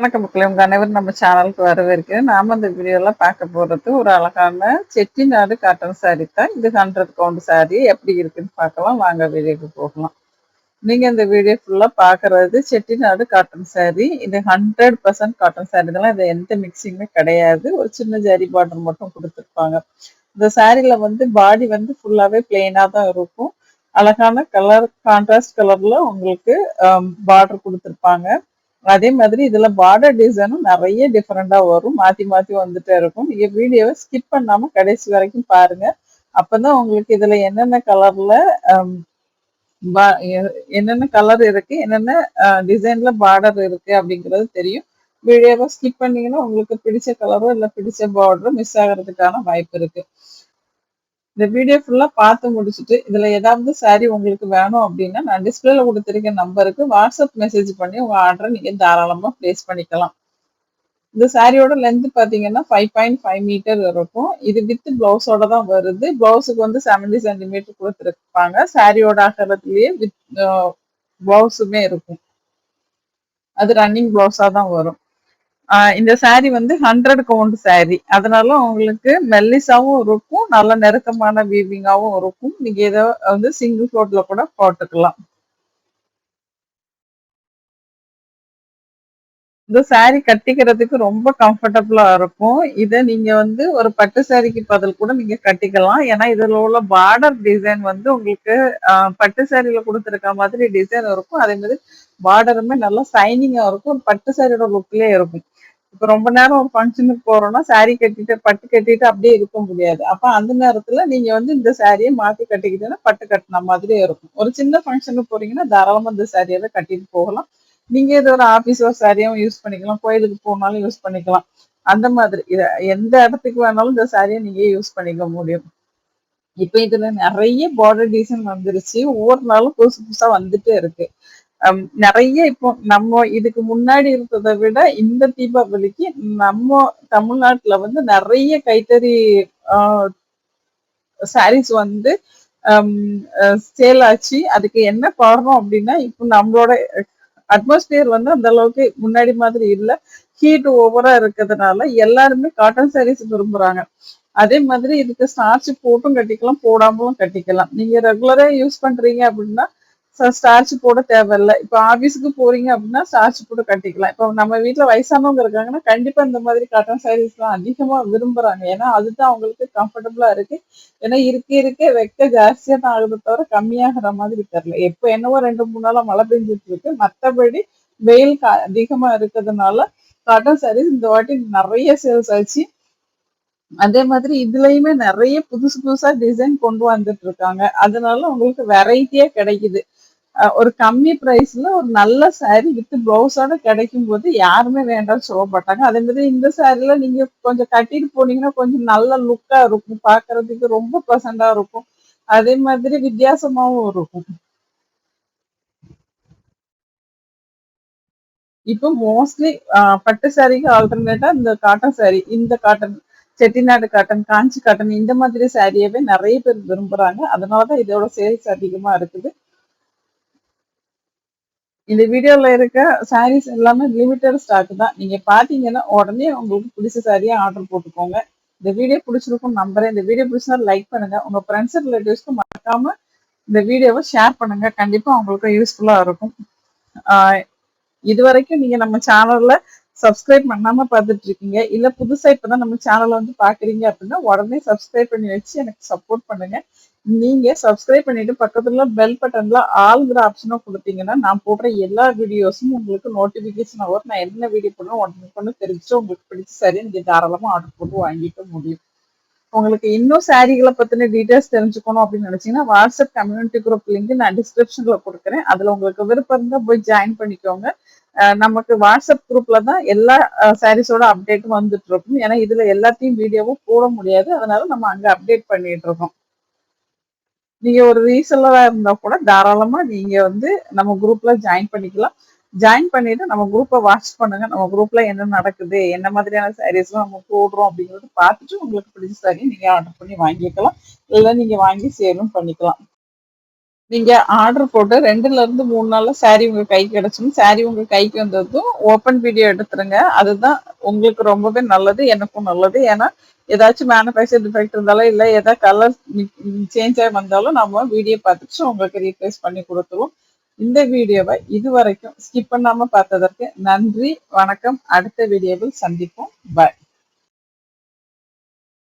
வணக்கம் மக்களே உங்கள் அனைவரும் நம்ம சேனலுக்கு வரவேற்கு. நாம இந்த வீடியோவில் பார்க்க போகிறது ஒரு அழகான செட்டிநாடு காட்டன் saree தான். இது ஹண்ட்ரட் கவுண்ட் saree. எப்படி இருக்குன்னு பார்க்கலாம். வாங்க வீடியோக்கு போகலாம். நீங்கள் இந்த வீடியோ ஃபுல்லாக பாக்குறது செட்டிநாடு காட்டன் saree. இது ஹண்ட்ரட் பர்சன்ட் காட்டன் saree இதெல்லாம் இது எந்த மிக்சிங்குமே கிடையாது. ஒரு சின்ன ஜரி பார்டர் மட்டும் கொடுத்துருப்பாங்க. இந்த சாரியில் வந்து பாடி வந்து ஃபுல்லாகவே பிளெயினாக தான் இருக்கும். அழகான கலர் கான்ட்ராஸ்ட் கலரில் உங்களுக்கு um, பார்டர் கொடுத்துருப்பாங்க. அதே மாதிரி இதுல பார்டர் டிசைனும் நிறைய டிஃப்ரெண்டா வரும். மாத்தி மாத்தி வந்துட்டே இருக்கும். நீங்க வீடியோவை ஸ்கிப் பண்ணாம கடைசி வரைக்கும் பாருங்க. அப்பதான் உங்களுக்கு இதுல என்னென்ன கலர்ல என்னென்ன கலர் இருக்கு என்னென்ன டிசைன்ல பார்டர் இருக்கு அப்படிங்கிறது தெரியும். வீடியோவை ஸ்கிப் பண்ணீங்கன்னா உங்களுக்கு பிடிச்ச கலரோ இல்ல பிடிச்ச பார்டரோ மிஸ் ஆகிறதுக்கான வாய்ப்பு இருக்கு. இந்த வீடியோ ஃபுல்லா பார்த்து முடிச்சுட்டு இதுல ஏதாவது சாரி உங்களுக்கு வேணும் அப்படின்னா நான் டிஸ்பிளேல கொடுத்துருக்க நம்பருக்கு வாட்ஸ்அப் மெசேஜ் பண்ணி உங்க ஆர்டரை நீங்க தாராளமா பிளேஸ் பண்ணிக்கலாம். இந்த சாரியோட லென்த் பாத்தீங்கன்னா ஃபைவ் பாயிண்ட் ஃபைவ் மீட்டர் இருக்கும். இது வித் பிளவுஸோட தான் வருது. பிளவுஸுக்கு வந்து செவன்டி சென்டிமீட்டர் கொடுத்துருப்பாங்க. சாரியோட அகலத்திலேயே வித் பிளவுஸுமே இருக்கும். அது ரன்னிங் பிளவுஸா தான் வரும். இந்த சாரி வந்து ஹண்ட்ரட் கவுண்ட் சாரி அதனால உங்களுக்கு மெல்லிசாவும் இருக்கும் நல்ல நெருக்கமான வீவிங்காவும் இருக்கும். நீங்க இதை வந்து சிங்கிள் கோட்ல கூட போட்டுக்கலாம். இந்த சாரி கட்டிக்கிறதுக்கு ரொம்ப கம்ஃபர்டபுளா இருக்கும். இதை நீங்க வந்து ஒரு பட்டு சாரிக்கு பதில் கூட நீங்க கட்டிக்கலாம். ஏன்னா இதுல உள்ள பார்டர் டிசைன் வந்து உங்களுக்கு பட்டு சாரியில கொடுத்துருக்க மாதிரி டிசைன் இருக்கும். அதே மாதிரி பார்டருமே நல்லா சைனிங்கா இருக்கும். பட்டு சாரியோட லுக்லயே இருக்கும். இப்ப ரொம்ப நேரம் ஒரு ஃபங்க்ஷனுக்கு போறோம்னா சாரி கட்டிட்டு பட்டு கட்டிட்டு அப்படியே இருக்க முடியாது. அப்ப அந்த நேரத்துல நீங்க வந்து இந்த சாரியை மாத்தி கட்டிக்கிட்டீங்கன்னா பட்டு கட்டின மாதிரியே இருக்கும். ஒரு சின்ன ஃபங்க்ஷனுக்கு போறீங்கன்னா தாராளமா இந்த சாரியாவே கட்டிட்டு போகலாம். நீங்க இது ஒரு ஆபீஸ் ஒரு சாரியாவும் யூஸ் பண்ணிக்கலாம். கோயிலுக்கு போனாலும் யூஸ் பண்ணிக்கலாம். அந்த மாதிரி. இத எந்த இடத்துக்கு வேணாலும் இந்த சாரியை நீங்க யூஸ் பண்ணிக்க முடியும். இப்ப இதுல நிறைய பார்டர் டிசைன் வந்துருச்சு. ஒவ்வொரு நாளும் புதுசு புதுசா வந்துட்டே இருக்கு. நிறைய இப்போ நம்ம இதுக்கு முன்னாடி இருந்ததை விட இந்த தீபாவளிக்கு நம்ம தமிழ்நாட்டுல வந்து நிறைய கைத்தறி சாரீஸ் வந்து சேல் ஆச்சு. அதுக்கு என்ன காரணம் அப்படின்னா இப்போ நம்மளோட அட்மாஸ்பியர் வந்து அந்த அளவுக்கு முன்னாடி மாதிரி இல்லை. ஹீட் ஓவரா இருக்கிறதுனால எல்லாருமே காட்டன் சாரீஸ் விரும்புறாங்க. அதே மாதிரி இதுக்கு ஸ்டார்ச் போட்டும் கட்டிக்கலாம் போடாமலும் கட்டிக்கலாம். நீங்க ரெகுலரா யூஸ் பண்றீங்க அப்படின்னா ஸ்டார்ச் போட தேவையில்ல. இப்ப ஆபீஸுக்கு போறீங்க அப்படின்னா ஸ்டார்ச் போட்டு கட்டிக்கலாம். இப்ப நம்ம வீட்டுல வயசானவங்க இருக்காங்கன்னா கண்டிப்பா இந்த மாதிரி காட்டன் சாரீஸ் எல்லாம் அதிகமா விரும்புறாங்க. ஏன்னா அதுதான் அவங்களுக்கு கம்ஃபர்டபுளா இருக்கு. ஏன்னா இருக்க இருக்க வெக்க ஜாஸ்தியா தான் ஆகுது தவிர கம்மியாகிற மாதிரி தெரியல. எப்ப என்னவோ ரெண்டு மூணு நாளா மழை பெஞ்சிட்டு இருக்கு மற்றபடி வெயில் அதிகமா இருக்கிறதுனால காட்டன் சாரீஸ் இந்த வாட்டி நிறைய சேல்ஸ் ஆச்சு. அதே மாதிரி இதுலயுமே நிறைய புதுசு புதுசா டிசைன் கொண்டு வந்துட்டு இருக்காங்க. அதனால உங்களுக்கு வெரைட்டியா கிடைக்குது. ஒரு கம்மி ப்ரைஸ்ல ஒரு நல்ல சாரீ வித் ப்ளவுஸோட கிடைக்கும் போது யாருமே வேண்டாம் சொல்ல மாட்டாங்க. அதே மாதிரி இந்த சாரில நீங்க கொஞ்சம் கட்டிட்டு போனீங்கன்னா கொஞ்சம் நல்ல லுக்கா இருக்கும். பாக்குறதுக்கு ரொம்ப ப்ளசண்டா இருக்கும். அதே மாதிரி வித்தியாசமாவும் இருக்கும். இப்போ மோஸ்ட்லி பட்டு சாரிக்கு ஆல்டர்னேட்டா இந்த காட்டன் சாரி இந்த cotton Chettinad cotton Kanchi cotton இந்த மாதிரி சாரியவே நிறைய பேர் விரும்புறாங்க. அதனாலதான் இதோட சேல்ஸ் அதிகமா இருக்குது. இந்த வீடியோல இருக்க சாரீஸ் எல்லாமே லிமிட்டட் ஸ்டாக் தான். நீங்க பாத்தீங்கன்னா உடனே உங்களுக்கு பிடிச்ச சாரியா ஆர்டர் போட்டுக்கோங்க. இந்த வீடியோ பிடிச்சிருக்கும் நம்புறேன். இந்த வீடியோ பிடிச்சா லைக் பண்ணுங்க. உங்க ஃப்ரெண்ட்ஸ் ரிலேட்டிவ்ஸ்க்கு மறக்காம இந்த வீடியோவை ஷேர் பண்ணுங்க. கண்டிப்பா உங்களுக்கு யூஸ்ஃபுல்லா இருக்கும். இது வரைக்கும் நீங்க நம்ம சேனல்ல சப்ஸ்கிரைப் பண்ணாம பார்த்துட்டு இருக்கீங்க இல்ல புதுசா இப்பதான் நம்ம சேனலை வந்து பாக்குறீங்க அப்படின்னா உடனே சப்ஸ்கிரைப் பண்ணி வச்சு எனக்கு சப்போர்ட் பண்ணுங்க. நீங்க சப்ஸ்கிரைப் பண்ணிட்டு பக்கத்துல பெல் பட்டன்ல ஆல்ங்கிற ஆப்ஷனும் கொடுத்தீங்கன்னா நான் போடுற எல்லா வீடியோஸும் உங்களுக்கு நோட்டிபிகேஷன் ஆகும் நான் என்ன வீடியோ போடணும் உடனே கொண்டு தெரிஞ்சு உங்களுக்கு பிடிச்ச சரி நீங்க தாராளமா ஆர்டர் போட்டு வாங்கிக்க முடியும். உங்களுக்கு இன்னும் சாரிகளை பத்தின டீடைல்ஸ் தெரிஞ்சுக்கணும் அப்படின்னு நினைச்சீங்கன்னா வாட்ஸ்அப் கம்யூனிட்டி குரூப் லிங்க் நான் டிஸ்கிரிப்ஷன்ல கொடுக்குறேன். அதுல உங்களுக்கு விருப்பம் இருந்தா போய் ஜாயின் பண்ணிக்கோங்க. நமக்கு வாட்ஸ்அப் குரூப்ல தான் எல்லா சாரீஸோட அப்டேட்டும் வந்துட்டு இருக்கும். ஏன்னா இதுல எல்லாத்தையும் வீடியோவும் போட முடியாது. அதனால நம்ம அங்க அப்டேட் பண்ணிட்டு இருக்கோம். நீங்க ஒரு ரீசெல்லரா இருந்தா கூட தாராளமா நீங்க வந்து நம்ம குரூப்ல ஜாயின் பண்ணிக்கலாம். ஜாயின் பண்ணிட்டு நம்ம குரூப்பை வாட்ச் பண்ணுங்க. நம்ம குரூப்ல என்ன நடக்குது என்ன மாதிரியான சாரீஸ் நம்ம போடுறோம் அப்படிங்கறது பார்த்துட்டு உங்களுக்கு பிடிச்ச சாரி நீங்க ஆர்டர் பண்ணி வாங்கிக்கலாம். இல்லை நீங்க வாங்கி சேலும் பண்ணிக்கலாம். நீங்க ஆர்டர் போட்டு ரெண்டுல இருந்து மூணு நாள்ல சாரி உங்க கைக்கு கிடைச்சிடும். சாரி உங்க கைக்கு வந்ததும் ஓப்பன் வீடியோ எடுத்துருங்க. அதுதான் உங்களுக்கு ரொம்பவே நல்லது எனக்கும் நல்லது. ஏன்னா ஏதாச்சும் மேனுஃபேக்சர் டிஃபெக்ட் இருந்தாலும் இல்லை ஏதாவது கலர் சேஞ்ச் ஆகி வந்தாலும் நம்ம வீடியோ பார்த்துட்டு உங்களுக்கு ரீப்ளேஸ் பண்ணி கொடுத்துருவோம். இந்த வீடியோவை இது வரைக்கும் ஸ்கிப் பண்ணாம பார்த்ததற்கு நன்றி வணக்கம். அடுத்த வீடியோவில் சந்திப்போம். பாய்